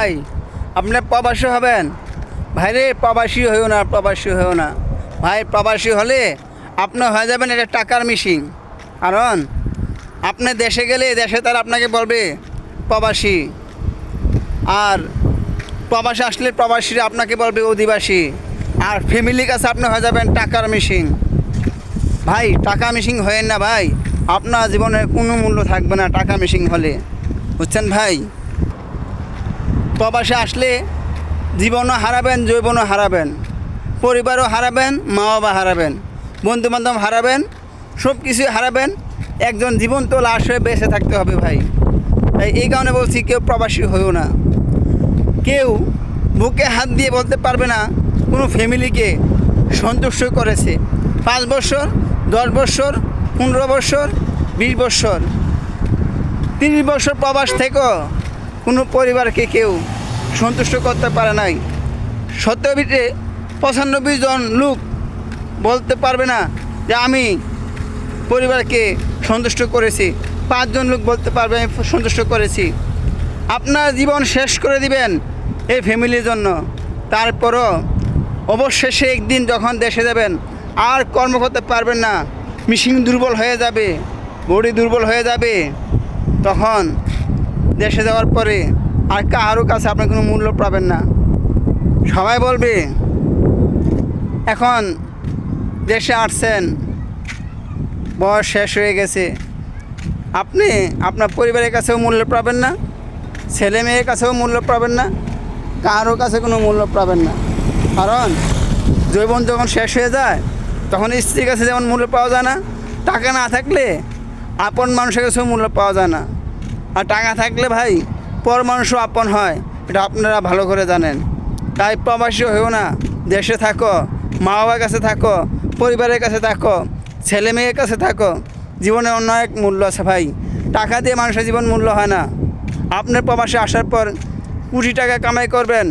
ভাই, আপনি প্রবাসী হবেন? ভাই রে প্রবাসী হয়েও না, প্রবাসী হয়েও না। ভাই, প্রবাসী হলে আপনি হয়ে যাবেন এটা টাকার মিশিং কারণ, আপনি দেশে গেলে দেশে তারা আপনাকে বলবে, প্রবাসী। আর প্রবাসী আসলে প্রবাসীরা আপনাকে বলবে, অধিবাসী। আর ফ্যামিলির কাছে আপনি হয়ে যাবেন টাকার মিশিং ভাই, টাকা মিশিং হয়েন না ভাই। আপনার জীবনের কোনো মূল্য থাকবে না টাকা মিশিং হলে। বুঝছেন ভাই? প্রবাসে আসলে জীবনও হারাবেন, যৌবনও হারাবেন। পরিবারও হারাবেন মা বাবা হারাবেন বন্ধু বান্ধব হারাবেন সব কিছুই হারাবেন। একজন জীবন্ত লাশ হয়ে বেঁচে থাকতে হবে ভাই। তাই এই কারণে বলছি কেউ প্রবাসী হয়েও না। কেউ বুকে হাত দিয়ে বলতে পারবে না, কোনো ফ্যামিলিকে সন্তুষ্ট করেছে। পাঁচ বছর, দশ বছর, পনেরো বছর, বিশ বছর। তিরিশ বছর প্রবাস থেকেও কোনো পরিবারকে কেউ সন্তুষ্ট করতে পারে নাই। সত্যবিতে পঁচানব্বই জন লোক বলতে পারবে না যে আমি পরিবারকে সন্তুষ্ট করেছি। পাঁচজন লোক বলতে পারবে আমি সন্তুষ্ট করেছি। আপনার জীবন শেষ করে দিবেন এই ফ্যামিলির জন্য। তারপরও অবশেষে একদিন যখন দেশে যাবেন, আর কর্ম করতে পারবেন না মিশিং দুর্বল হয়ে যাবে, বডি দুর্বল হয়ে যাবে, তখন দেশে যাওয়ার পরে আর কারও কাছে আপনি কোনো মূল্য পাবেন না। সবাই বলবে, এখন দেশে আসছেন, বয়স শেষ হয়ে গেছে। আপনি আপনার পরিবারের কাছেও মূল্য পাবেন না, ছেলে মেয়ের কাছেও মূল্য পাবেন না, কারও কাছে কোনো মূল্য পাবেন না। কারণ জৈবন যখন শেষ হয়ে যায়, তখন স্ত্রীর কাছে যেমন মূল্য পাওয়া যায় না টাকা না থাকলে আপন মানুষের কাছেও মূল্য পাওয়া যায় না। আর টাকা থাকলে ভাই পর মানুষও আপন হয়, এটা আপনারা ভালো করে জানেন। তাই প্রবাসী হয়েও না, দেশে থাকো মা বাবার কাছে থাকো, পরিবারের কাছে থাকো, ছেলে মেয়ের কাছে থাকো, জীবনে অন্য এক মূল্য আছে ভাই। টাকা দিয়ে মানুষের জীবন মূল্য হয় না। আপনার প্রবাসে আসার পর কুড়ি টাকা কামাই করবেন,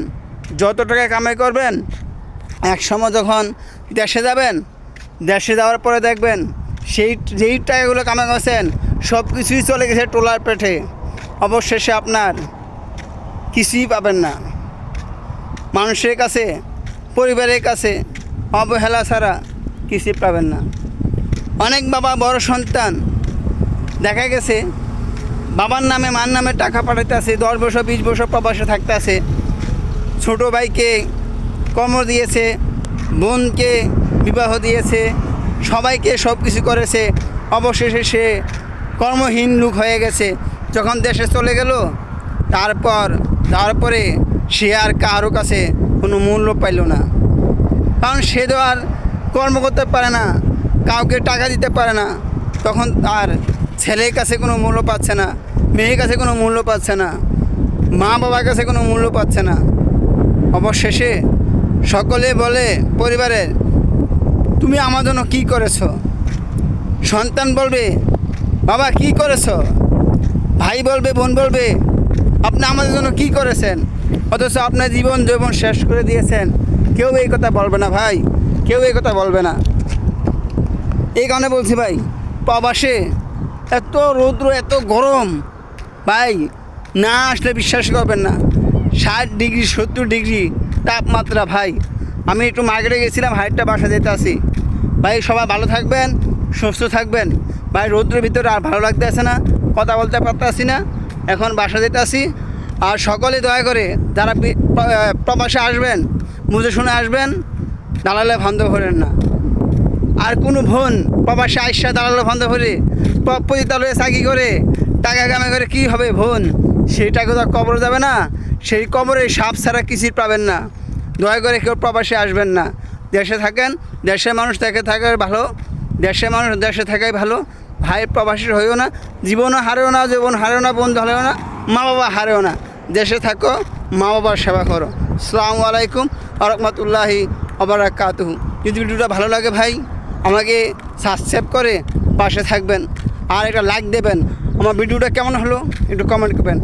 যত টাকা কামাই করবেন, এক সময় যখন দেশে যাবেন, দেশে যাওয়ার পরে দেখবেন সেই, যেই টাকাগুলো কামাই করছেন সব কিছুই চলে গেছে টোলার পেটে। অবশেষে আপনার কিছুই পাবেন না। মানুষের কাছে, পরিবারের কাছে অবহেলা ছাড়া কিছুই পাবেন না। অনেক বাবা বড় সন্তান, দেখা গেছে বাবার নামে, মার নামে টাকা পাঠাতে আছে, দশ বছর, বিশ বছর প্রবাসে থাকতে আছে। ছোটো ভাইকে কর্ম দিয়েছে, বোনকে বিবাহ দিয়েছে, সবাইকে সব কিছু করেছে। অবশেষে সে কর্মহীন লোক হয়ে গেছে। যখন দেশে চলে গেল, তারপর, তারপরে সে আর কারও কাছে কোনো মূল্য পাইল না। কারণ সে তো আর কর্ম করতে পারে না, কাউকে টাকা দিতে পারে না। তখন তার ছেলের কাছে কোনো মূল্য পাচ্ছে না, মেয়ের কাছে কোনো মূল্য পাচ্ছে না মা বাবার কাছে কোনো মূল্য পাচ্ছে না। অবশেষে সকলে বলে পরিবারের তুমি আমার জন্য কী করেছ? সন্তান বলবে, বাবা, কি করেছ? ভাই বলবে, বোন বলবে, আপনি আমাদের জন্য কি করেছেন? অথচ আপনার জীবন যৌবন শেষ করে দিয়েছেন। কেউ এই কথা বলবে না ভাই, কেউ এই কথা বলবে না। এই কারণে বলছি ভাই, প্রবাসে এত রৌদ্র, এত গরম, ভাই, না আসলে বিশ্বাস করবেন না। ষাট ডিগ্রি, সত্তর ডিগ্রি তাপমাত্রা, ভাই। আমি একটু মার্কেটে গেছিলাম, হাইটটা বাসা যেতে আসি ভাই, সবাই ভালো থাকবেন, সুস্থ থাকবেন। ভাই, রৌদ্রের ভিতরে আর ভালো লাগতে আসে না। কথা বলতে পারতে আসি না, এখন বাসা যেতে আসি আর সকলে দয়া করে যারা প্রবাসে আসবেন বুঝে শুনে আসবেন, দালালে ভান্ধ করেন না। আর কোনো বোন প্রবাসে আইসা দালালো ভান্ধ করে প্রতিতালয়ে চাকরি করে, টাকা কামাই করে কি হবে বোন? সেই টাকা তো কবর যাবে না। সেই কবরে সাপ ছাড়া কিছুই পাবেন না। দয়া করে কেউ প্রবাসে আসবেন না। দেশে থাকেন, দেশের মানুষ থেকে থাকে ভালো, দেশের মানুষ দেশে থাকাই ভালো। ভাই প্রবাসী হইও না, জীবনও হারেও না জীবন হারেও না, বন্ধু হারেও না মা বাবা হারেও না। দেশে থাকো মা বাবার সেবা করো। সালামু আলাইকুম আরহামতুল্লাহি অবরাকাতহু যদি ভিডিওটা ভালো লাগে ভাই, আমাকে সাবস্ক্রাইব করে পাশে থাকবেন। আর একটা লাইক দেবেন। আমার ভিডিওটা কেমন হলো, একটু কমেন্ট করবেন।